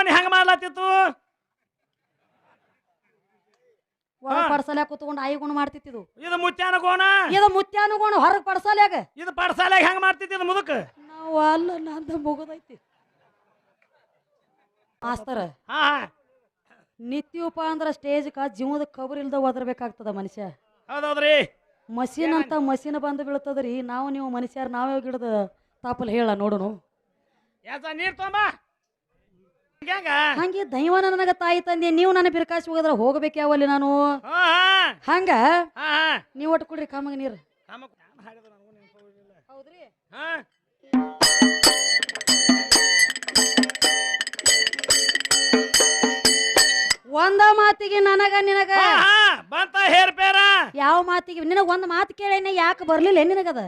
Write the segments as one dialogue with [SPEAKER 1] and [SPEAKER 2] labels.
[SPEAKER 1] ಗೋಣಿ ಹೆಂಗ್ ಹಾ.
[SPEAKER 2] ಪಡ್ಸಲ್ಯಾಗ ಕುತ್ಕೊಂಡು ಆಯಿ ಗುಣ ಮಾಡ್ತಿತ್ತಿದು
[SPEAKER 1] ಇದು. ಮುತ್ಯಾನ ಗೋಣ?
[SPEAKER 2] ಇದು ಮುತ್ಯಾನು ಗುಣ ಹೊರಗ್ ಪಡ್ಸಲ್ಯಾಗ.
[SPEAKER 1] ಇದು ಪಡ್ಸಾಲಾಗ ಹೆಂಗ್ ಮಾಡ್ತಿತ್ತು ಮುದುಕ್?
[SPEAKER 2] ನಾವು ಅಲ್ಲ ನಂದ ಮುಗುದೈತಿ. ಮಾಸ್ತರ
[SPEAKER 1] ಹಾ
[SPEAKER 2] ನಿತ್ಯೋಪ ಅಂದ್ರ ಸ್ಟೇಜ್ಕ ಜೀವದ ಕಬರ್ ಇಲ್ದ ಒದರ್ಬೇಕಾಗ್ತದ ಮನುಷ್ಯ.
[SPEAKER 1] ಹೌದೌದ್ರಿ.
[SPEAKER 2] ಮಷೀನ್ ಅಂತ ಮಷೀನ್ ಬಂದು ಬೀಳ್ತದ್ರಿ ನಾವು ನೀವು ಮನುಷ್ಯರ್ ನಾವೇ ಗಿಡದ ತಾಪಲ್ ಹೇಳ
[SPEAKER 1] ನೋಡೋಣ ನೀರ್ ತೊಂಬ ಹೆಂಗ
[SPEAKER 2] ಹಂಗೆ ದೈವ ನನಗ ತಾಯಿ ತಂದೆ ನೀವು ನನ್ನ ಬಿರ್ಕಾಸಿ ಹೋಗದ್ರ ಹೋಗ್ಬೇಕ್ಯಾವಲ್ಲಿ ನಾನು.
[SPEAKER 1] ಹಾ
[SPEAKER 2] ಹಂಗ?
[SPEAKER 1] ಹಾ
[SPEAKER 2] ನೀವ್ ಒಟ್ಟು ಕೊಡ್ರಿ ಕಾಮಗ ನೀರು. ಹೌದ್ರಿ?
[SPEAKER 1] ಹಾ.
[SPEAKER 2] ಒಂದ ಮಾತಿಗೆ ನನಗ ನಿನಗ
[SPEAKER 1] ಹಾ ಹಾ. ಬಂತ ಹೇರ್ ಪೇರ.
[SPEAKER 2] ಯಾವ ಮಾತಿಗೆ? ನಿನಗ ಒಂದ್ ಮಾತು ಕೇಳೇನ ಯಾಕೆ ಬರ್ಲಿಲ್ಲ ನಿನಗದ?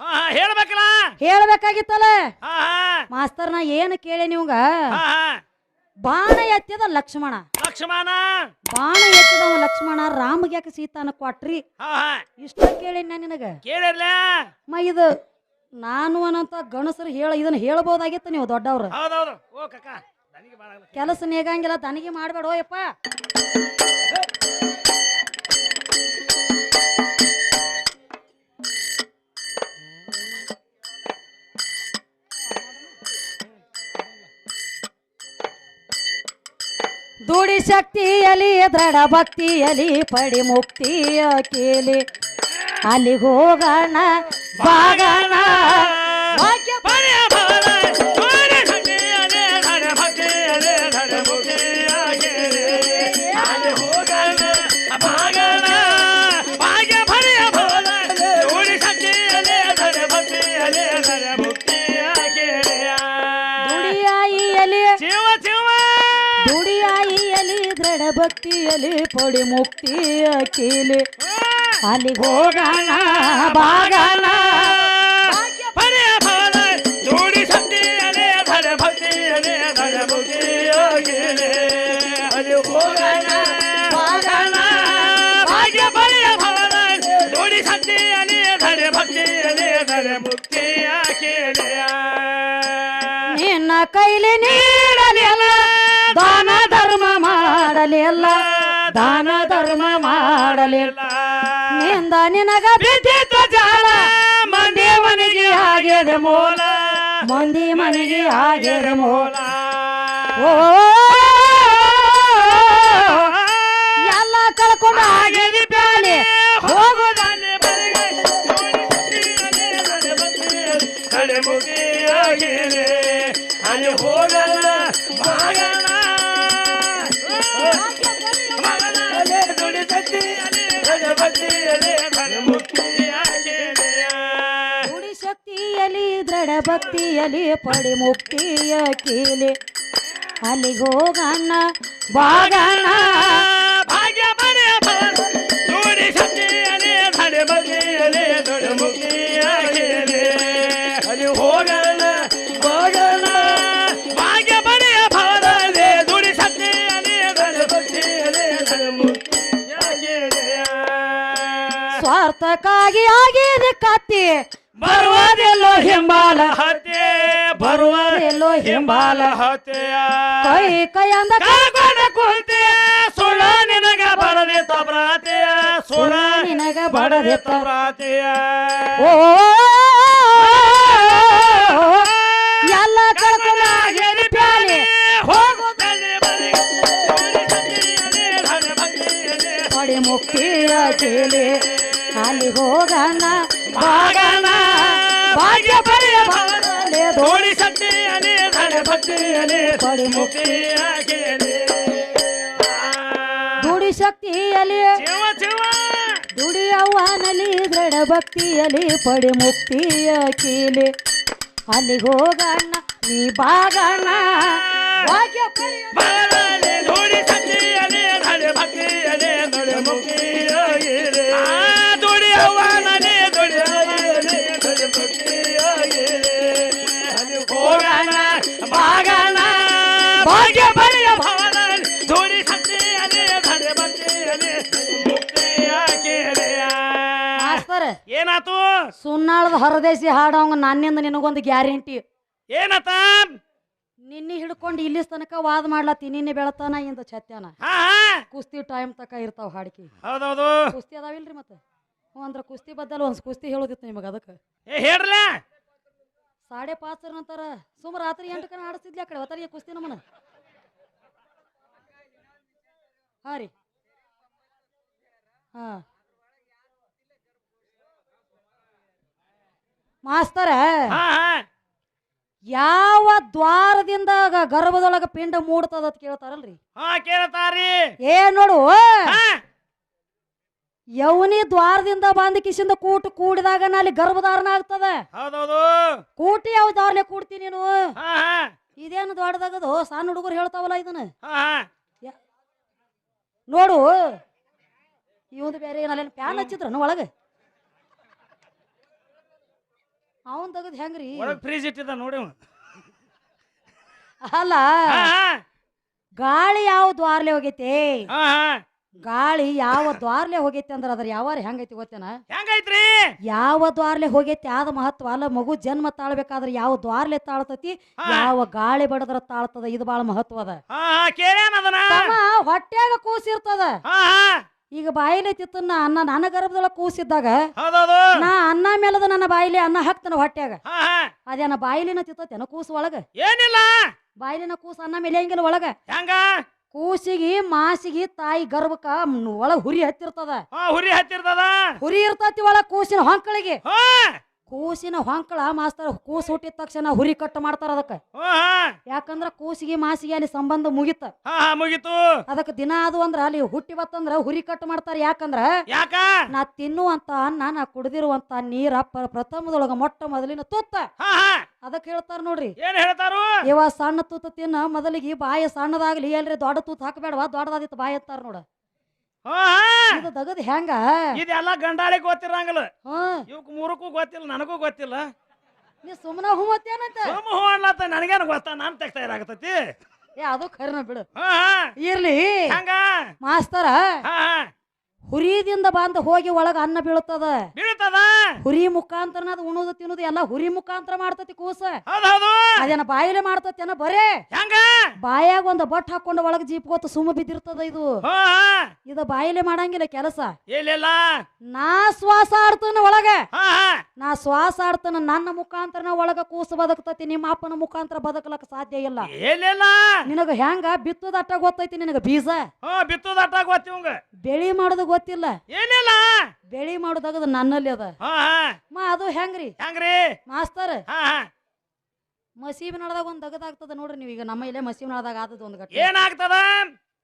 [SPEAKER 1] ಹಾ ಹಾ. ಹೇಳ್ಬೇಕಲ್ಲ.
[SPEAKER 2] ಹೇಳ್ಬೇಕಾಗಿತ್ತಲ್ಲ?
[SPEAKER 1] ಹಾ ಹಾ.
[SPEAKER 2] ಮಾಸ್ತರ್ ನಾ ಏನ್ ಕೇಳಿ ನಿಮ್ಗ
[SPEAKER 1] ಹಾ ಹಾ.
[SPEAKER 2] ಬಾಣ ಎತ್ತಿದ ಲಕ್ಷ್ಮಣ.
[SPEAKER 1] ಲಕ್ಷ್ಮಣ!
[SPEAKER 2] ಬಾಣ ಎತ್ತಿದವ ಲಕ್ಷ್ಮಣ ರಾಮಗೆ ಯಾಕೆ ಸೀತಾನ ಕೊಟ್ರಿ? ಇಷ್ಟ ಕೇಳಿ ನಾ ನಿನಗ?
[SPEAKER 1] ಕೇಳಿರ್ಲ.
[SPEAKER 2] ಮ ಇದು ನಾನು ಅನ್ನಂತ ಗಣಸರು ಹೇಳ ಇದನ್ನ ಹೇಳ್ಬೋದಾಗಿತ್ತು ನೀವು ದೊಡ್ಡವ್ರ. ಕೆಲಸ ನೇಗಂಗಿಲ್ಲ ತನಗೆ ಮಾಡ್ಬೇಡ ಯಪ್ಪ ಶಕ್ತಿಯಲಿ ದೃಢ ಭಕ್ತಿಯಲಿ ಪಡಿ ಮುಕ್ತಿಯ ಕೇಳಿ ಅಲ್ಲಿ ಹೋಗೋಣ ಬಾಗಣ ದುಡಿಯಾಯಿಯಲಿ ದೃಢ ಭಕ್ತಿಯಲಿ ಪಡಿ ಮುಕ್ತಿಯ ಕೀಲಿ. ಅಲ್ಲಿ ಹೋಗೋಣ ಬಾಗಣ.
[SPEAKER 1] ಅಲ್ಲಿ ಬಾಗೋಣ, ಭಾಗ್ಯ ಭಕ್ತಿಯಲೇ ಮುಕ್ತಿಯಾಗಿರೆ.
[SPEAKER 2] ನಿನ್ನ ಕೈಲಿ ನೀಡಲಿಲ್ಲ ದಾನ ಮಾಡಲಿಲ್ಲ ನಿಂದ ನಿನಗ ಬಿದ್ದಿದ್ದ ಜಾಲ
[SPEAKER 1] ಮಂದಿ ಮನೆಗೆ ಆಗಿದೆ ಮೂಲ
[SPEAKER 2] ಮಂದಿ ಮನೆಗೆ ಆಗಿದೆ ಮೂಲ ಓ ಎಲ್ಲ ಕಳ್ಕೊಂಡು ಆಗಿದೆ
[SPEAKER 1] ಮುಗಿಯಾಗಿದೆ ಅಲ್ಲಿ ಹೋಗಲ್ಲ ಬಾಗಲ್ಲ
[SPEAKER 2] ಶಕ್ತಿಯಲಿ ಭಕ್ತಿಯಲ್ಲಿ ಭಕ್ತಿಯಲಿ ಪಡಿ ಮುಕ್ತಿಯ ಕೀಲಿ. ಅಲ್ಲಿ ಹೋಗಣ್ಣ
[SPEAKER 1] ಭಾಗ್ಯ ನೋಡಿ ಬಗೆಯಲೇ ದೊಡ್ಡ ಅಲ್ಲಿ ಭಾಗ್ಯ ದುಡಿ ಬಗೆಯಲೇ ಮುಕ್ತಿಯಾಗಿದೆ
[SPEAKER 2] ಸ್ವಾರ್ಥಕ್ಕಾಗಿ ಆಗಿದೆ ಕತ್ತಿ.
[SPEAKER 1] ಬರುವುದೆಲ್ಲೋ
[SPEAKER 2] ಬರುವುದೆಲ್ಲೋ ಹಿಂಬಾಲ
[SPEAKER 1] ಹತ್ಯೆಯ
[SPEAKER 2] ಕೈ ಅಂದ
[SPEAKER 1] ಕಾಕೊಂಡ ಕುಂತೆ ಸುಳ ನಿನಗ ಬಡದೆ ಪ್ರಾತಿಯ ಸುಳ
[SPEAKER 2] ನಿನಗ ಬಡದೆ
[SPEAKER 1] ಪ್ರಾತಿಯ
[SPEAKER 2] ಓ ಎಲ್ಲ ಕಳ್ಕೊಂಡು ಪ್ಯಾಲೆ ಮುಕ್ತಿಯ ಕೀಲಿ ಅಲ್ಲಿ ಹೋಗಣ್ಣ ಭಾಗ್ಯ ಪಡೆಯ ಭವನಲ್ಲೇ ದೋ-
[SPEAKER 1] ಧೋಳಿ ಶಕ್ತಿಯಲೇ ಧನ ಭಕ್ತಿಯಲೇ
[SPEAKER 2] ಪಡಿ ಮುಕ್ತಿ.
[SPEAKER 1] ಮುಕ್ತಿಯಾಗಿದೆ
[SPEAKER 2] ದುಡಿ ಶಕ್ತಿಯಲ್ಲಿ
[SPEAKER 1] ಶಿವ ಶಿವ.
[SPEAKER 2] ದುಡಿ ಅವ್ವನಲ್ಲಿ ದೃಢ ಭಕ್ತಿಯಲ್ಲಿ ಪಡಿ ಮುಕ್ತಿಯ ಕೀಲಿ. ಅಲ್ಲಿ ಹೋಗಣ್ಣ ನೀ ಬಾಗಣ್ಣ ಭಾಗ್ಯ ಪಡೆಯ
[SPEAKER 1] ಬಾಳಲೆ ಧೋಳಿ ಶಕ್ತಿಯಲೇ ಧನ ಭಕ್ತಿಯಲೇ ನುಡಿ ಮುಕ್ತಿಯಾಗಿದೆ ಏನಾತು?
[SPEAKER 2] ಸುನ್ನಾಳದ ಹೊರದೇಶಿ ಹಾಡೋಂಗ ನನ್ನಿಂದ ನಿನಗೊಂದು ಗ್ಯಾರಂಟಿ.
[SPEAKER 1] ಏನತ?
[SPEAKER 2] ನಿನ್ನೆ ಹಿಡ್ಕೊಂಡು ಇಲ್ಲಿ ತನಕ ವಾದ ಮಾಡ್ಲತ್ತಿ ನಿನ್ನೆ ಬೆಳತಾನ ಇಂದ ಛತ್ಯಾನ ಕುಸ್ತಿ ಟೈಮ್ ತಕ ಇರ್ತಾವ ಹಾಡಿಕೆ.
[SPEAKER 1] ಹೌದೌದು.
[SPEAKER 2] ಕುಸ್ತಿ ಅದಾವಿಲ್ರಿ ಮತ್ತೆ? ಹ್ಞೂ ಅಂದ್ರೆ ಕುಸ್ತಿ ಬದ್ದಲ್ಲಿ ಒಂದು ಕುಸ್ತಿ ಹೇಳೋದಿತ್ತು ನಿಮಗೆ ಅದಕ್ಕೆ.
[SPEAKER 1] ಹೇಳ್ರಲ್ಲ
[SPEAKER 2] ಸಾಡೆ ಪಾಚರ ನಂತರ ಸುಮ್ಮ ರಾತ್ರಿ ಎಂಟಕ್ಕೆ ಆಡಿಸ್ತಿದ್ಲಿ ಆ ಕಡೆ ಒತ್ತರಿಗೆ ಕುಸ್ತಿ ನಮ್ಮನ. ಹಾ ರೀ. ಹಾ. ಮಾಸ್ತರ ಯಾವ ದ್ವಾರದಿಂದ ಗರ್ಭದೊಳಗ ಪಿಂಡ ಮೂಡ್ತದ ಅಂತ ಕೇಳ್ತಾರಲ್ರಿ?
[SPEAKER 1] ಕೇಳ್ತಾರಿ
[SPEAKER 2] ಏ ನೋಡು. ಯವನಿ ದ್ವಾರದಿಂದ ಬಂದ ಕಿಸಿಂದ ಕೂಟು ಕೂಡಿದಾಗ ನಾಲಿ ಅಲ್ಲಿ ಗರ್ಭಧಾರಣ ಆಗ್ತದ. ಕೂಟಿ ಯಾವ ದ್ವಾರಲೆ ಕೂಡ್ತಿ ನೀನು? ಇದೇನು ದೊಡ್ಡದಾಗದು? ಸಣ್ಣ ಹುಡುಗರು ಹೇಳ್ತಾವಲ್ಲ ಇದನ್ನ. ನೋಡು. ಇವಂದು ಬೇರೆ ಏನಾಲೇನು ಪ್ಯಾನ್ ಹಚ್ಚಿದ್ರನು ಒಳಗೆ? ಅವನ್ ತೆಗದ್ ಹೆಂಗ್ರಿ?
[SPEAKER 1] ಫ್ರೀಜ್ ಇಟ್ಟಿದ್ದ ನೋಡಿ.
[SPEAKER 2] ಅಲ್ಲ ಗಾಳಿ ಯಾವ ದ್ವಾರಲೆ ಹೋಗೈತಿ? ಗಾಳಿ ಯಾವ ದ್ವಾರ್ಲೆ ಹೋಗೈತಿ ಅಂದ್ರ ಅದ್ರ ಯಾವಾರ ಹೆಂಗೈತಿ ಗೊತ್ತೇನ?
[SPEAKER 1] ಹೆಂಗೈತ್ರಿ?
[SPEAKER 2] ಯಾವ ದ್ವಾರ್ಲೆ ಹೋಗೈತಿ ಆದ ಮಹತ್ವ ಅಲ್ಲ ಮಗು ಜನ್ಮ ತಾಳ್ಬೇಕಾದ್ರೆ ಯಾವ ದ್ವಾರ್ಲೆ ತಾಳ್ತತಿ ಯಾವ ಗಾಳಿ ಬಡದ್ರ ತಾಳ್ತದ ಇದು ಬಾಳ ಮಹತ್ವ ಅದ. ಹೊಟ್ಯಾಗ ಕೂಸಿರ್ತದ. ಈಗ ಬಾಯಿಲೆ ತಿತ್ತನ್ನ ಅನ್ನ ನನ್ನ ಗರ್ಭದೊಳಗೆ ಕೂಸಿದ್ದಾಗ ನಾ ಅನ್ನ ಮೇಲದ ನನ್ನ ಬಾಯಿಲಿ ಅನ್ನ ಹಾಕ್ತಾನ ಹೊಟ್ಯಾಗ ಅದೇನ ಬಾಯಿಲಿನ ತಿತ್ತತೇನ ಕೂಸು ಒಳಗ?
[SPEAKER 1] ಏನಿಲ್ಲ.
[SPEAKER 2] ಬಾಯಿಲಿನ ಕೂಸು ಅನ್ನ ಮೇಲೆ ಹೆಂಗಿಲ್ಲ ಒಳಗ?
[SPEAKER 1] ಹೆಂಗ?
[SPEAKER 2] ಕೂಸಿಗಿ ಮಾಸಿಗಿ ತಾಯಿ ಗರ್ಭಕ ಒಳ ಹುರಿ ಹತ್ತಿರ್ತದ.
[SPEAKER 1] ಹಾ ಹುರಿ ಹತ್ತಿರ್ತದ.
[SPEAKER 2] ಹುರಿ ಇರ್ತತಿ ಒಳ ಕೂಸಿನ ಹೊಂಕಳಿಗೆ.
[SPEAKER 1] ಹಾ.
[SPEAKER 2] ಕೂಸಿನ ಹೊಂಕಳ ಮಾಸ್ತರ್ ಕೂಸು ಹುಟ್ಟಿದ ತಕ್ಷಣ ಹುರಿ ಕಟ್ ಮಾಡ್ತಾರ ಅದಕ್ಕ. ಯಾಕಂದ್ರ ಕೂಸಿಗೆ ಮಾಸಿಗೆ ಅಲ್ಲಿ ಸಂಬಂಧ ಮುಗಿತ.
[SPEAKER 1] ಮುಗಿತು.
[SPEAKER 2] ಅದಕ್ಕೆ ದಿನ ಅದು ಅಂದ್ರ ಅಲ್ಲಿ ಹುಟ್ಟಿ ಬತ್ತಂದ್ರ ಹುರಿ ಕಟ್ ಮಾಡ್ತಾರ ಯಾಕಂದ್ರ
[SPEAKER 1] ಯಾಕ?
[SPEAKER 2] ನಾ ತಿನ್ನುವಂತ ಅನ್ನ ನಾ ಕುಡ್ದಿರುವಂತ ನೀರ ಪ್ರ- ಪ್ರಥಮದೊಳಗ ಮೊಟ್ಟ ಮೊದಲಿನ ತುತ್ತ. ಅದಕ್ಕೆ ಹೇಳ್ತಾರ ನೋಡ್ರಿ.
[SPEAKER 1] ಏನ್ ಹೇಳ್ತಾರು?
[SPEAKER 2] ಇವ ಸಣ್ಣ ತುತ್ತ ತಿನ್ನ ಮೊದಲಿಗೆ ಬಾಯ ಸಣ್ಣದಾಗ್ಲಿ ಎಲ್ರಿ ದೊಡ್ಡ ತುತ್ತ ಹಾಕಬೇಡವಾ ದೊಡ್ಡದಾದಿತ್ತು ಬಾಯ ಅಂತಾರ ನೋಡ. ಇದು ದಗದ್ ಹೆಂಗ?
[SPEAKER 1] ಇದೆಲ್ಲ ಗಂಡಾಳಿ ಗೊತ್ತಿರಂಗಿಲ್ಲ. ಇವಕ್ ಮೂರಕ್ಕೂ ಗೊತ್ತಿಲ್ಲ ನನಗೂ ಗೊತ್ತಿಲ್ಲ.
[SPEAKER 2] ನೀ ಸುಮ್ಮನ ಹೂ ಮತ್ತೇನಂತ
[SPEAKER 1] ಸೋಮ ಹೂ ಅನ್ಲತ್ತ ನನಗೇನು ಗೊತ್ತಾ? ನಾನ್ ತೆಗ್ತಾ ಇರಾಗತೈತಿ
[SPEAKER 2] ಏ ಅದು ಖರೀನ ಬಿಡು. ಇರ್ಲಿ.
[SPEAKER 1] ಹಂಗ?
[SPEAKER 2] ಮಾಸ್ತರ ಹುರಿದಿಂದ ಬಂದ ಹೋಗಿ ಒಳಗ ಅನ್ನ ಬೀಳ್ತದ
[SPEAKER 1] ಬೀಳ್ತದ
[SPEAKER 2] ಹುರಿ ಮುಖಾಂತರ ಅದು ಉಣುದು ತಿನ್ನುದು ಎಲ್ಲ ಹುರಿ ಮುಖಾಂತರ ಮಾಡ್ತತಿ ಕೂಸ. ಅದೇನ ಬಾಯಿಲೆ ಮಾಡ್ತತೇನ ಬರೇ.
[SPEAKER 1] ಹೆಂಗ?
[SPEAKER 2] ಬಾಯಾಗ ಒಂದ್ ಬಟ್ ಹಾಕೊಂಡು ಒಳಗ ಜೀಪ್ ಗೊತ್ತ ಸುಮ್ಮ ಬಿದ್ದಿರ್ತದ ಇದು. ಇದು ಬಾಯಿಲೆ ಮಾಡಂಗಿಲ್ಲ ಕೆಲಸ.
[SPEAKER 1] ಇಲ್ಲ
[SPEAKER 2] ನಾ ಶ್ವಾಸ ಆಡ್ತನ ಒಳಗ ನಾ ಶ್ವಾಸ ಆಡ್ತನ ನನ್ನ ಮುಖಾಂತರ ಒಳಗ ಕೂಸು ಬದುಕ್ತತಿ ನಿಮ್ಮ ಅಪ್ಪನ ಮುಖಾಂತರ ಬದುಕಲಕ್ಕ ಸಾಧ್ಯ ಇಲ್ಲ.
[SPEAKER 1] ಇಲ್ಲ
[SPEAKER 2] ನಿನಗ ಹೆಂಗ? ಬಿತ್ತದ ಅಟ್ಟ ಗೊತ್ತೈತಿ ನಿನಗ ಬೀಜ?
[SPEAKER 1] ಬಿತ್ತುದ ಅಟ್ಟ ಗೊತ್ತಿವಂಗ
[SPEAKER 2] ಬೆಳಿ ಮಾಡೋದು ಗೊತ್ತಿಲ್ಲ.
[SPEAKER 1] ಏನಿಲ್ಲ
[SPEAKER 2] ಬೆಳಿ ಮಾಡೋದಾಗದ ನನ್ನಲ್ಲಿ ಅದ.
[SPEAKER 1] ಹಾ ಹಾ.
[SPEAKER 2] ಮಾ ಅದು ಹೆಂಗ್ರಿ?
[SPEAKER 1] ಹೆಂಗ್ರಿ?
[SPEAKER 2] ಮಾಸ್ತರ್? ಮಸೀಬಿ ನಳದಾಗ ಒಂದ್ ದಗದಾಗ್ತದ ನೋಡ್ರಿ ನೀವು ಈಗ ನಮ್ಮ ಇಲ್ಲೇ ಮಸೀಬ್ ನಳದಾಗ ಆದದ ಒಂದ್ ಗಟ್ಟ
[SPEAKER 1] ಏನಾಗ್ತದ?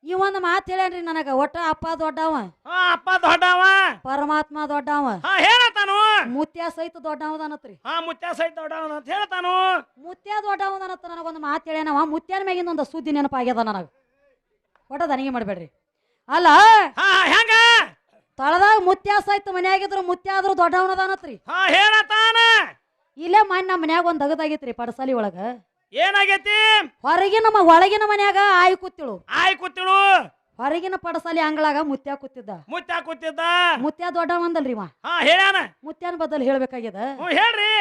[SPEAKER 2] ಈ ಒಂದ್ ಮಾತ್ ಹೇಳ್ಯಾನ್ರಿ ನನಗ ಒಟ್ಟ ಅಪ್ಪ ದೊಡ್ಡವ.
[SPEAKER 1] ಅಪ್ಪ ದೊಡ್ಡವ.
[SPEAKER 2] ಪರಮಾತ್ಮ ದೊಡ್ಡವ.
[SPEAKER 1] ಹೇಳತಾನು.
[SPEAKER 2] ಮುತ್ಯ ಸಹಿತ ದೊಡ್ಡವದನತ್ರಿ
[SPEAKER 1] ಹಾ ಮುತ್ಯ ಸಹಿತ ದೊಡ್ಡವ ಅಂತ ಹೇಳ್ತಾನು.
[SPEAKER 2] ಮುತ್ಯ ದೊಡ್ಡವದನತ್ತ ನನಗೊಂದು ಮಾತು ಹೇಳ್ಯಾನವ. ಮುತ್ಯನ ಮ್ಯಾಗಿಂದ ಒಂದು ಸುದ್ದಿ ನೆನಪಾಗ್ಯದ ನನಗ. ಒಟ್ಟ ದನಿಗೆ ಮಾಡಬೇಡ್ರಿ. ಅಲ್ಲ
[SPEAKER 1] ಹೆಂಗ?
[SPEAKER 2] ತಳದಾಗ ಮುತ್ಯಾಸ ಆಯ್ತು ಮನ್ಯಾಗಿದ್ರು ಮುತ್ಯಾದ್ರು ದೊಡ್ಡವನದಾನತ್ರಿ
[SPEAKER 1] ಹಾ ಹೇಳತಾನ.
[SPEAKER 2] ಇಲ್ಲೇ ಮನೆ ನಮ್ಮ ಮನ್ಯಾಗ ಒಂದ್ ದಗದಾಗಿತ್ರಿ ಪಡಸಾಲಿ ಒಳಗ.
[SPEAKER 1] ಏನಾಗೈತಿ?
[SPEAKER 2] ಹೊರಗಿನ ಮ- ಒಳಗಿನ ಮನ್ಯಾಗ ಆಯ್ ಕೂತಿಳು.
[SPEAKER 1] ಆಯ್ ಕೂತಿಳು.
[SPEAKER 2] ಹೊರಗಿನ ಪಡಸಾಲಿ ಅಂಗಳಾಗ ಮುತ್ಯ ಕೂತಿದ್ದ.
[SPEAKER 1] ಮುತ್ಯ ಕೂತಿದ್ದ.
[SPEAKER 2] ಮುತ್ಯ ದೊಡ್ಡವಂದಲ್ರಿ ಮಾ.
[SPEAKER 1] ಹಾ ಹೇಳ್ಯಾನ.
[SPEAKER 2] ಮುತ್ಯನ ಬದಲ್ ಹೇಳ್ಬೇಕಾಗ್ಯದ.
[SPEAKER 1] ಹ್ಞೂ ಹೇಳ್ರಿ.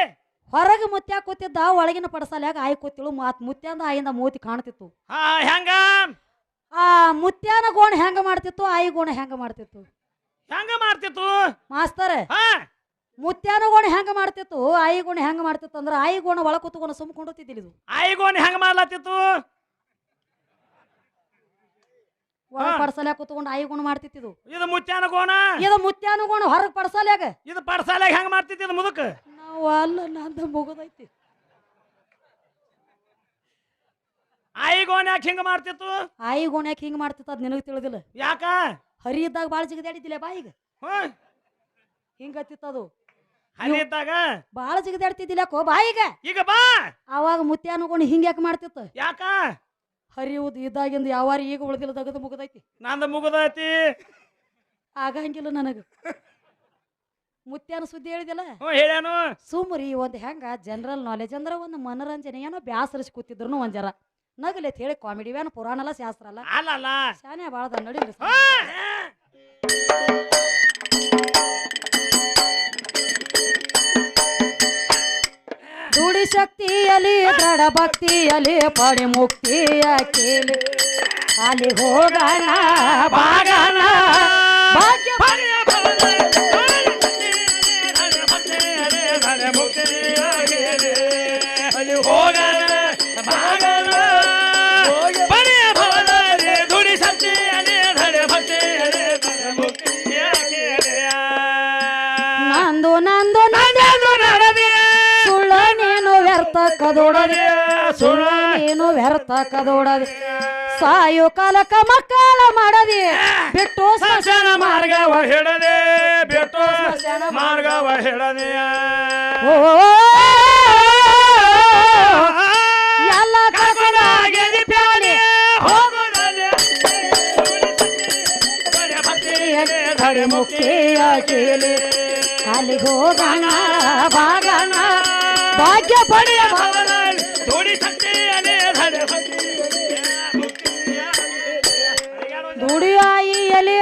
[SPEAKER 2] ಹೊರಗೆ ಮುತ್ಯ ಕೂತಿದ್ದ ಒಳಗಿನ ಪಡಸಾಲ್ಯಾಗ ಆಯ್ ಕೂತಿಳು ಮಾತ್ ಮುತ್ಯಂದ ಆಯಿಂದ ಮೂತಿ ಕಾಣ್ತಿತ್ತು.
[SPEAKER 1] ಹಾ ಹೆಂಗ?
[SPEAKER 2] ಆ ಮುತ್ಯಾನ ಗೋಣ ಹೆಂಗ ಮಾಡ್ತಿತ್ತು ಆಯಿ ಗೋಣ ಹೆಂಗ ಮಾಡ್ತಿತ್ತು?
[SPEAKER 1] ಹೆಂಗ ಮಾಡ್ತಿತ್ತು?
[SPEAKER 2] ಮಾಸ್ತರ್
[SPEAKER 1] ಹಾ.
[SPEAKER 2] ಮುತ್ಯಾನ ಗೋಣ ಹೆಂಗ ಮಾಡ್ತಿತ್ತು ಆಯಿ ಗೋಣ ಹೆಂಗ ಮಾಡ್ತಿತ್ತು ಅಂದ್ರೆ ಆಯಿ ಗೋಣ ಒಳ ಕೂತ್ಕೊಂಡು ಸುಮ್ಕೊಂಡತಿದ್ದಿಲ್ಲ ಇದು.
[SPEAKER 1] ಆಯಿಗೋನ್ ಹೆಂಗ ಮಾಡ್ಲತ್ತಿತ್ತು?
[SPEAKER 2] ಒಳ. ಪಡಸಾಲ್ಯಾಗ ಕೂತ್ಕೊಂಡು ಆಯಿ ಗೋಣ ಮಾಡ್ತಿತ್ತಿದು.
[SPEAKER 1] ಇದು ಮುತ್ಯಾನ ಗೋಣ?
[SPEAKER 2] ಇದು ಮುತ್ಯಾನ ಗೋಣ ಹೊರಗ್ ಪಡ್ಸಲ್ಯಾಗ.
[SPEAKER 1] ಇದು ಪಡ್ಸಾಲಾಗ ಹೆಂಗ ಮಾಡ್ತಿತ್ತು ಇದು ಮುದುಕ?
[SPEAKER 2] ನಾವು ಅಲ್ಲ ನಂದ ಮುಗದೈತಿ.
[SPEAKER 1] ಆಯಿಗೋನ್ ಯಾಕೆ ಹಿಂಗ ಮಾಡ್ತಿತ್ತು?
[SPEAKER 2] ಆಯಿ ಗೋಣ ಯಾಕೆ ಹಿಂಗ ಮಾಡ್ತಿತ್ತು ಅದ್ ನಿನಗೆ ತಿಳಿದಿಲ್ಲ.
[SPEAKER 1] ಯಾಕ?
[SPEAKER 2] ಹರಿ ಇದ್ದಾಗ ಬಾಳ ಜಿಗದಾಡಿದ್ದಿಲ್ಲ ಈಗ.
[SPEAKER 1] ಹ್ಮ್
[SPEAKER 2] ಹಿಂಗತ್ತಿತ್ತು ಅದು.
[SPEAKER 1] ಹನಿ ಇದ್ದಾಗ
[SPEAKER 2] ಬಾಳ ಜಿಗದಾಡ್ತಿದ್ದಿಲ್ಲ ಕೋ ಬಾ
[SPEAKER 1] ಈಗ. ಬಾ.
[SPEAKER 2] ಅವಾಗ ಮುತ್ಯಾನ ಅನ್ಕೊಂಡು ಹಿಂಗ ಯಾಕೆ ಮಾಡ್ತಿತ್ತು?
[SPEAKER 1] ಯಾಕ?
[SPEAKER 2] ಹರಿಯುವುದು ಇದ್ದಾಗಿಂದ ಯಾವಾರ ಈಗ ಉಳ್ದಿಲ್ಲ ತಗದು ಮುಗದೈತಿ.
[SPEAKER 1] ನಂದು ಮುಗದೈತಿ.
[SPEAKER 2] ಆಗಂಗಿಲ್ಲ ನನಗ. ಮುತ್ಯಾನ ಸುದ್ದಿ ಹೇಳಿದಿಲ್ಲ
[SPEAKER 1] ಹ್ಞೂ ಹೇಳ್ಯಾನು.
[SPEAKER 2] ಸುಮ್ರಿ ಒಂದು ಹೆಂಗ ಜನರಲ್ ನಾಲೆಜ್ ಅಂದ್ರೆ ಒಂದು ಮನರಂಜನೆ ಏನೋ ಬ್ಯಾಸರಿಸಿ ಕೂತಿದ್ರು ಒಂದ್ ಜರ. ನಗಲಿ ಹೇಳಿ ಕಾಮಿಡಿ ವ್ಯಾನ್ ಪುರಾಣ ಅಲ್ಲ ಶಾಸ್ತ್ರ ಅಲ್ಲ.
[SPEAKER 1] ಅಲ್ಲ
[SPEAKER 2] ಶಾನೆ ಬಾಳದ ನಡೀಲಿ
[SPEAKER 1] ಹಾ.
[SPEAKER 2] ದುಡಿ ಶಕ್ತಿಯಲ್ಲಿ ಶಕ್ತಿಯಲಿ ದೃಢ ಭಕ್ತಿಯಲ್ಲಿ ಪಡಿ ಮುಕ್ತಿಯ ಕೇಳಿ. ಅಲ್ಲಿ ಹೋಗಣ ಬಾಗಣ ಭಾಗ್ಯ ಕದೋಡದೆ ಸುಳ್ಳ ನೀನು ವ್ಯರ್ಥ ಕದೋಡದೆ ಸಾಯೋ ಕಾಲಕ ಮಕ್ಕಳ ಮಾಡದಿ ಬಿಟ್ಟು
[SPEAKER 1] ಸ್ಮಶಾನ ಮಾರ್ಗವ ಹಿಡದೆ ಬಿಟ್ಟು ಮಾರ್ಗವ ಹೇಳದೆ
[SPEAKER 2] ಓ ಎಲ್ಲ
[SPEAKER 1] ಪ್ಯಾಲೆ
[SPEAKER 2] ಮುಕ್ತಿಯ ಕೇಳಿ ಅಲ್ಲಿಗೆ ಹೋಗೋಣ ಬಾಗಣ ಭಾಗ್ಯ ಪಡೆಯ
[SPEAKER 1] ಭವನಲ್ಲಿ ದುಡಿ ಶಕ್ತಿಯಲ್ಲಿ ಧಡೆ ಭಕ್ತಿಯಲ್ಲಿ ಮುಕ್ತಿಯ ಕೇಳಿಯ.
[SPEAKER 2] ದುಡಿಯಾಯಿಯಲಿ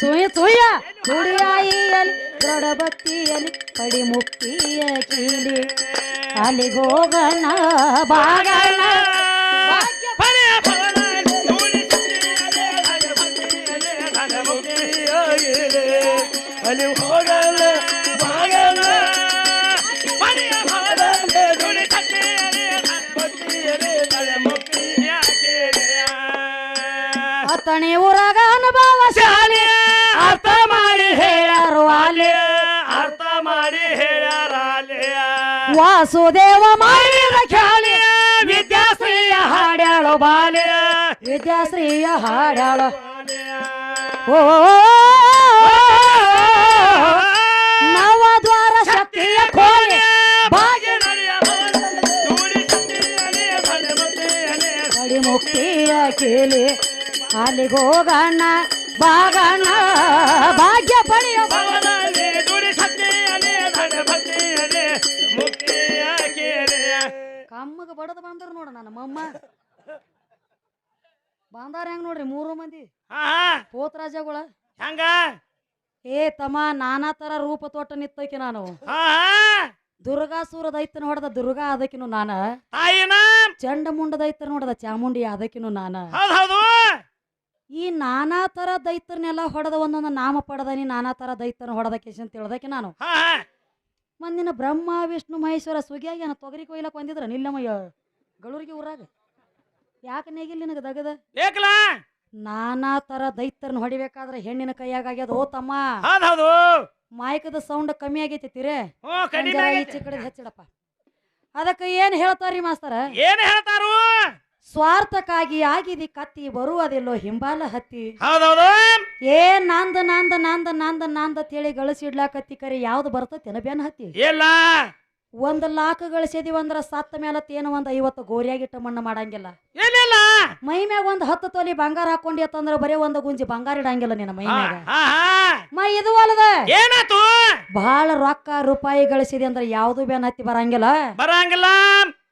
[SPEAKER 2] ಸುಯ ಸುಯ. ದುಡಿಯಾಯಿಯಲಿ ದೃಢ ಭಕ್ತಿಯಲಿ ಪಡಿ ಮುಕ್ತಿಯ ಕೀಲಿ ಅಲಿಗೋಗಣ ಬಾಗಣ.
[SPEAKER 1] ಅಲ್ಲಿ ಭವನಲ್ಲಿ
[SPEAKER 2] ಅತಣಿ ಊರಾಗ ಅನುಭವ ಶಾಲೆ.
[SPEAKER 1] ಅರ್ಥ ಮಾಡಿ
[SPEAKER 2] ಹೇಳಾರು ಆಲೆ.
[SPEAKER 1] ಅರ್ಥ ಮಾಡಿ ಹೇಳ್ಯಾರಾಲೆಯ
[SPEAKER 2] ವಾಸುದೇವ ಮಾಡಿದ ಖ್ಯಾಲಿ
[SPEAKER 1] ವಿದ್ಯಾಶ್ರೀಯ
[SPEAKER 2] ಹಾಡ್ಯಾಳು ಬಾಲೆ. ವಿದ್ಯಾಶ್ರೀಯ ಹಾಡ್ಯಾಳು. ಓ ನವದ್ವಾರ ಶಕ್ತಿಯ ಕೋಲೆ ಮುಕ್ತಿಯ ಕೇಳಿ ಅಲ್ಲಿಗೆ ಬಾಗಣ್ಣ ಬಾಗಣ ಭಾಗ್ಯ ಪಡೆಯ ಕಮ್ಮಗ ಬಡದ ಬಂದ್ರ ನೋಡ ನನ್ನ ಮಮ್ಮ. ಬಂದಾರ ಹೆಂಗ್ ನೋಡ್ರಿ ಮೂರು ಮಂದಿ? ಪೋತ್ರಾಜಗಳ
[SPEAKER 1] ಹೆಂಗ?
[SPEAKER 2] ಏ ತಮ್ಮ ನಾನಾ ತರ ರೂಪ ತೋಟ ನಿತ್ತೈಕಿ ನಾನು.
[SPEAKER 1] ದುರ್ಗಾ
[SPEAKER 2] ಸೂರ ದೈತನ ಹೊಡೆದ ದುರ್ಗಾ ಅದಕ್ಕಿನು ನಾನ.
[SPEAKER 1] ಚಂಡ
[SPEAKER 2] ಮುಂಡದ ಐತನ ಹೊಡೆದ ಚಾಮುಂಡಿ ಅದಕ್ಕಿನು ನಾನು. ಈ ನಾನಾ ತರ ದೈತ್ಯರನ್ನೆಲ್ಲ ಹೊಡೆದ ಒಂದೊಂದು ನಾಮ ಪಡೆದನಿ ನಾನಾ ತರ ದೈತ್ಯನ ಹೊಡೆದ ಕೇಶ ಅಂತ ಹೇಳ್ದಕ್ಕೆ ನಾನು ಮಂದಿನ ಬ್ರಹ್ಮ ವಿಷ್ಣು ಮಹೇಶ್ವರ ಸುಗಿಯಾಗಿ ನಾನು ತೊಗರಿ ಕೊಯ್ಲಕ್ಕೆ ಬಂದಿದ್ರ? ನಿಲ್ಲಮ್ಮಯ್ಯ ಗಳೂರಿಗೆ ಊರಾಗ. ಯಾಕೆ ನೇಗಿಲ್ ನಿನಗೆ ದಗದ? ನಾನಾ ತರ ದೈತ್ಯರನ್ನ ಹೊಡಿಬೇಕಾದ್ರೆ ಹೆಣ್ಣಿನ ಕೈಯಾಗ ಆಗ್ಯದ. ಓ ತಮ್ಮ. ಮಾಯಕದ ಸೌಂಡ್ ಕಮ್ಮಿ ಆಗೈತಿ ತಿರೇ. ಹೆಚ್ಚಿಡಪ್ಪ. ಅದಕ್ಕೆ ಏನ್ ಹೇಳ್ತಾರ್ರಿ ಮಾಸ್ತರ?
[SPEAKER 1] ಏನ್ ಹೇಳ್ತಾರು?
[SPEAKER 2] ಸ್ವಾರ್ಥಕ್ಕಾಗಿ ಆಗಿದಿ ಕತ್ತಿ ಬರುವುದಿಲ್ಲೋ ಹಿಂಬಾಲ ಹತ್ತಿ.
[SPEAKER 1] ಹೌದೌದು.
[SPEAKER 2] ಏ ನಂದ ನಂದ ನಂದ ನಂದ ನಂದ ತಿಳಿ ಗಳಿಸಿಡ್ಲಾಕತ್ತಿ ಕರಿ ಯಾವ್ದು ಬರ್ತತಿ ಬೆನ್ ಹತ್ತಿ?
[SPEAKER 1] ಇಲ್ಲ.
[SPEAKER 2] ಒಂದ್ ಲಾಕ್ ಗಳಿಸಿದಿವಿ ಅಂದ್ರ ಸತ್ತ ಮೇಲೆ ತೇನು ಒಂದ್ ಐವತ್ತು ಗೋರಿಯಾಗಿಟ್ಟ ಮಣ್ಣು ಮಾಡಂಗಿಲ್ಲ.
[SPEAKER 1] ಏನಿಲ್ಲ.
[SPEAKER 2] ಮೈ ಮ್ಯಾಗ ಒಂದ್ ಹತ್ತು ತೊಲಿ ಬಂಗಾರ ಹಾಕೊಂಡಿ ಅಂತಂದ್ರ ಬರೀ ಒಂದ್ ಗುಂಜಿ ಬಂಗಾರ ಇಡಂಗಿಲ್ಲ ನಿನ್ನ ಮೈ ಮ್ಯಾಗ. ಮೈ ಇದು ಅಲ್ಲದ
[SPEAKER 1] ಏನಾತು
[SPEAKER 2] ಬಹಳ ರೊಕ್ಕ ರೂಪಾಯಿ ಗಳಿಸಿದಿ ಅಂದ್ರ ಯಾವ್ದು ಬೆನ್ ಹತ್ತಿ ಬರಂಗಿಲ್ಲ?
[SPEAKER 1] ಬರಂಗಿಲ್ಲ.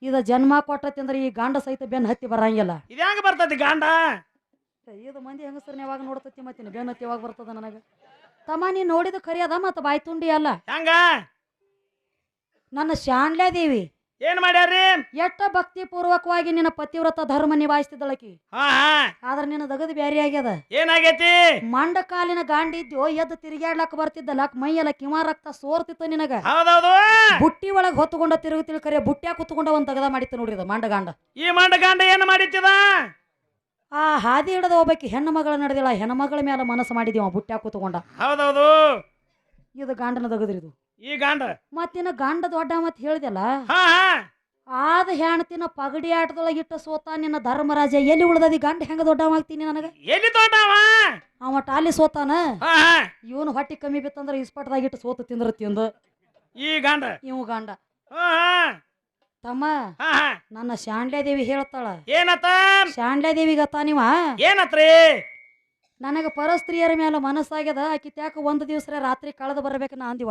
[SPEAKER 2] ಇದ ಜನ್ಮ ಕೊಟ್ಟತಿ ಅಂದ್ರ ಈ ಗಾಂಡ ಸಹಿತ ಬೆನ್ನ ಹತ್ತಿ ಬರಂಗಿಲ್ಲ.
[SPEAKER 1] ಇದು ಹೆಂಗ ಬರ್ತೈತಿ ಗಾಂಡ?
[SPEAKER 2] ಇದು ಮಂದಿ ಹೆಂಗಸರ್ನ ಯಾವಾಗ ನೋಡ್ತತಿ ಮತ್ತಿನ ಬೆನ್ ಹತ್ತಿ ಯಾವಾಗ ಬರ್ತದ ನನಗ? ತಮ್ಮ ನೀ ನೋಡಿದ ಖರಿ ಅದ ಮತ್ತ ಬಾಯ್ ತುಂಡಿ ಅಲ್ಲ.
[SPEAKER 1] ಹೆಂಗ?
[SPEAKER 2] ನನ್ನ ಶಾಣ್ಲೆ ದೇವಿ
[SPEAKER 1] ಏನ್ ಮಾಡ್ಯಾರ್ರಿ?
[SPEAKER 2] ಎಷ್ಟ ಭಕ್ತಿ ಪೂರ್ವಕವಾಗಿ ನಿನ್ನ ಪತಿವ್ರತ ಧರ್ಮ ನಿಭಾಯಿಸ್ತಿದ್ದಳಕಿ.
[SPEAKER 1] ಹಾ ಹಾ.
[SPEAKER 2] ಆದ್ರ ನಿನ್ನ ದಗದ ಬ್ಯಾರಿ ಆಗ್ಯದ.
[SPEAKER 1] ಏನಾಗೈತಿ?
[SPEAKER 2] ಮಂಡ ಕಾಲಿನ ಗಾಂಡಿದ್ಯೋ ಎದ್ದು ತಿರುಗಾಡ್ಲಕ್ ಬರ್ತಿದ್ದಲ್ಲ ಮೈಯೆಲ್ಲ ಕಿವ ರಕ್ತ ಸೋರ್ತಿತ್ತು ನಿನಗ.
[SPEAKER 1] ಹೌದೌದು.
[SPEAKER 2] ಬುಟ್ಟಿ ಒಳಗ್ ಹೊತ್ತುಕೊಂಡ ತಿರುಗುತ್ತಿಲ್ ಕರೆ ಬುಟ್ಟ್ಯಾಗ ಕುತ್ಕೊಂಡ ಒಂದ್ ತಗದ ಮಾಡಿತ್ತು ನೋಡ್ರಿ ಇದು ಮಂಡ ಗಾಂಡ
[SPEAKER 1] ಈ ಮಂಡ ಗಾಂಡ ಏನ್ ಮಾಡಿತ್ತದ?
[SPEAKER 2] ಆ ಹಾದಿ ಹಿಡದ ಹೋಗ್ಬೇಕು ಹೆಣ್ಣು ಮಗಳ ನಡೆದಿಲ್ಲ. ಹೆಣ್ಣು ಮಗಳ ಮೇಲೆ ಮನಸ್ಸು ಮಾಡಿದೀವ ಬುಟ್ಟ್ಯಾಗ ಕುತ್ಕೊಂಡ.
[SPEAKER 1] ಹೌದೌದು.
[SPEAKER 2] ಇದು ಗಾಂಡನ ದಗದ್ರಿ ಇದು
[SPEAKER 1] ಈ ಗಾಂಡ.
[SPEAKER 2] ಮತ್ತಿನ ಗಂಡ ದೊಡ್ಡ ಮತ್ ಹೇಳ್ದಲ್ಲ?
[SPEAKER 1] ಹಾ ಹಾ.
[SPEAKER 2] ಆದ ಹೆಣ್ತಿನ ಪಗಡಿ ಆಟದೊಳಗೆ ಇಟ್ಟ ಸೋತ ನಿನ್ನ ಧರ್ಮರಾಜ ಎಲ್ಲಿ ಉಳ್ದದಿ? ಗಂಡ ಹೆಂಗ ದೊಡ್ಡವಾಗ್ತೀನಿ ನನಗ?
[SPEAKER 1] ಎಲ್ಲಿ ದೊಡ್ಡವ
[SPEAKER 2] ಅವ? ಟಾಲಿ ಸೋತಾನ?
[SPEAKER 1] ಹಾ ಹಾ.
[SPEAKER 2] ಇವನು ಹೊಟ್ಟಿ ಕಮ್ಮಿ ಬಿತ್ತಂದ್ರ ಇಸ್ಪಟ್ದಾಗ ಇಟ್ಟು ಸೋತು ತಿಂದ್ರ ತಿಂದು.
[SPEAKER 1] ಈ ಗಾಂಡ.
[SPEAKER 2] ಇವು ಗಂಡ.
[SPEAKER 1] ಹಾ ಹಾ.
[SPEAKER 2] ತಮ್ಮ
[SPEAKER 1] ಹಾ ಹಾ.
[SPEAKER 2] ನನ್ನ ಶಾಂಡ್ಯಾದೇವಿ ಹೇಳ್ತಾಳ.
[SPEAKER 1] ಏನತ್ತ?
[SPEAKER 2] ದೇವಿ ದೇವಿಗತ್ತ ನೀವ?
[SPEAKER 1] ಏನತ್ರಿ
[SPEAKER 2] ನನಗ ಪರಸ್ತ್ರೀಯರ ಮೇಲೆ ಮನಸ್ಸಾಗ್ಯದ ಆಕಿ ತ್ಯಾಕ ಒಂದು ದಿವಸ ರಾತ್ರಿ ಕಳೆದು ಬರ್ಬೇಕು ನಾ ಅಂದಿವ.